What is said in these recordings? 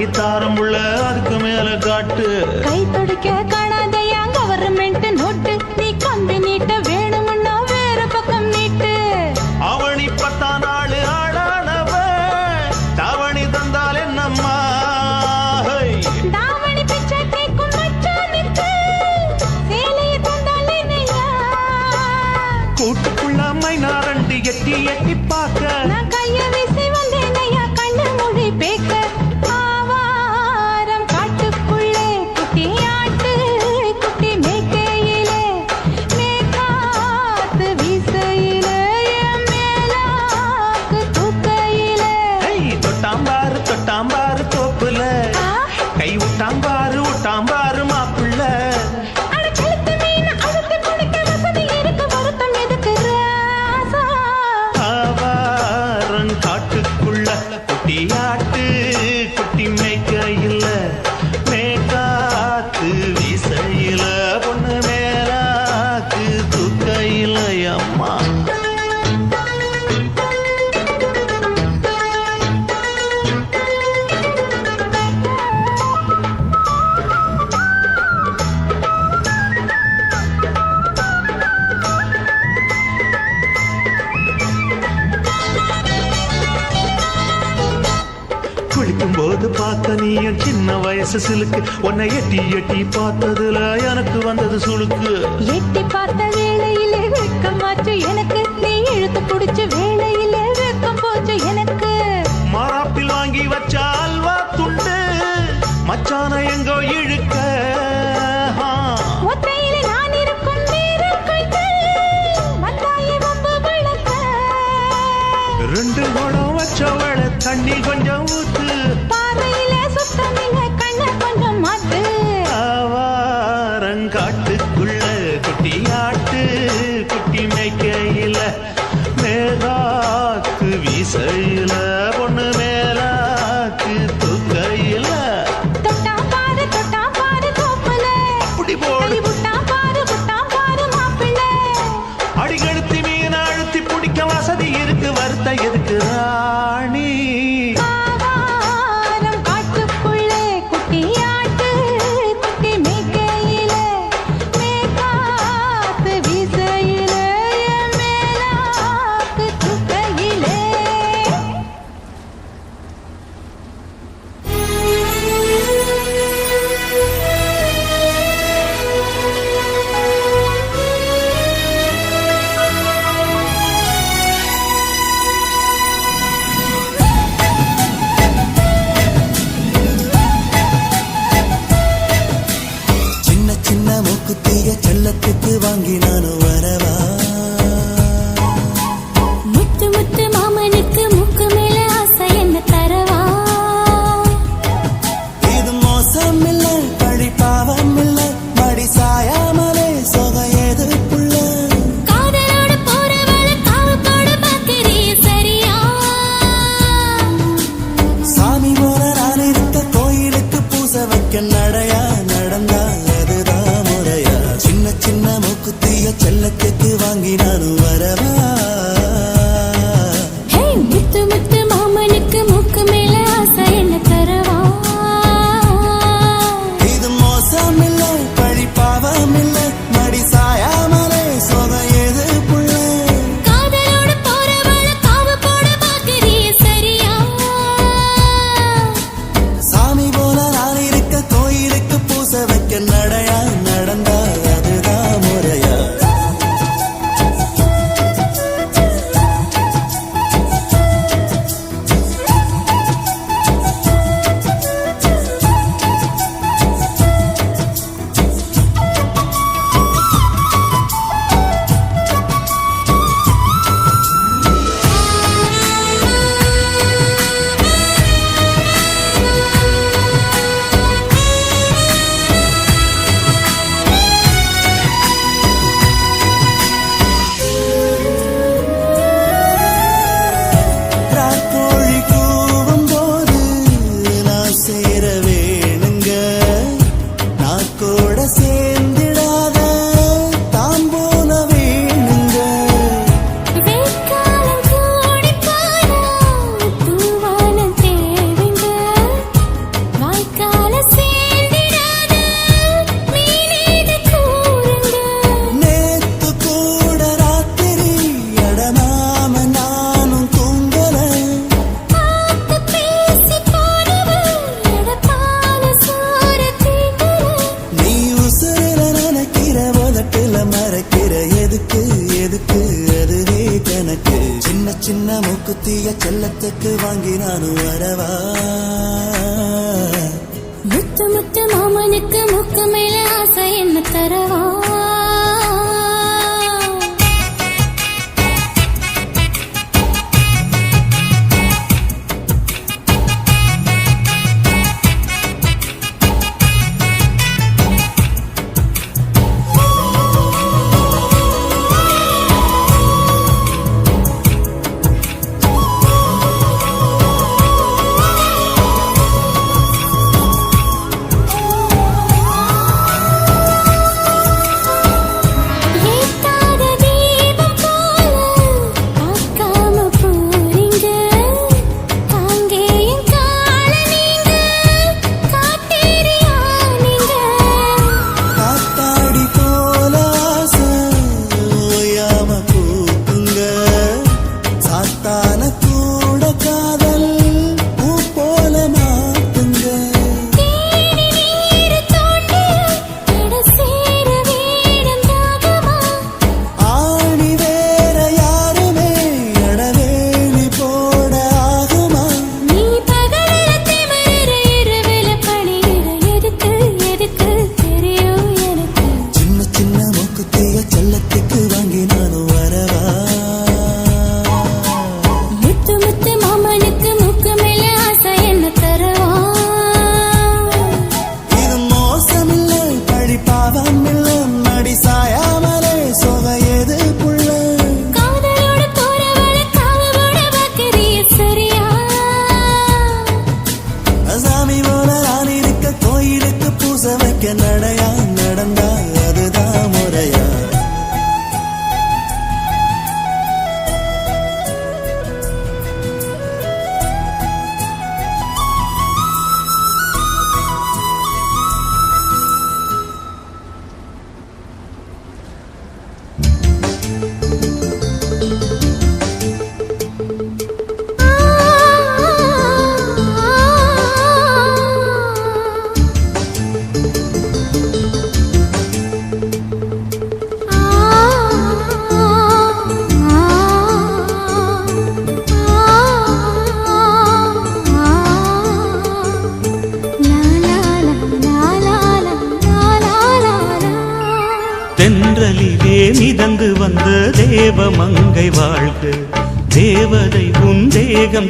então உன்னை எட்டி எட்டி பார்த்ததுல எனக்கு வந்தது சுழுக்கு எட்டி பார்த்து மூக்குத்திய செல்லத்துக்கு வாங்கி நானும் வரவா? தென்றலிலே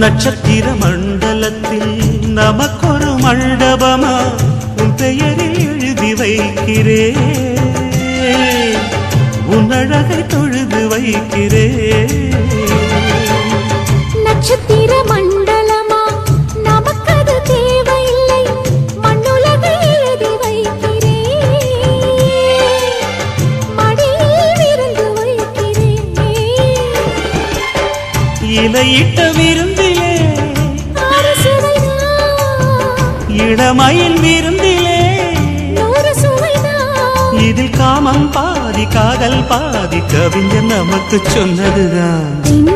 நட்சத்திர மண்டலத்தில் நமக்கொரு மண்டபமா? உன் பெயரில் எழுதி வைக்கிறேன் உன் அழகை தொழுது வைக்கிறேன் நட்சத்திர மண்டலமா நமக்கது தேவையில்லை. மண்ணுலகை எழுதி மடியில் விருந்து வைக்கிறேன் இலையிட்ட விருந்திலே இளமயில் விருந்திலே. இதில் காமம் பாதி காதல் பாதி. கவிஞர் நமக்கு சொன்னதுதான்.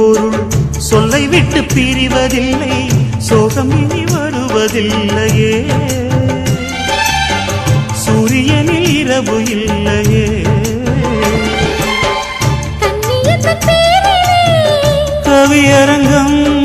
பொருள் சொல்லை விட்டு பிரிவதில்லை சோகம் இனி வருவதில்லையே. சூரியனில் இரவு இல்லையே. கவியரங்கம்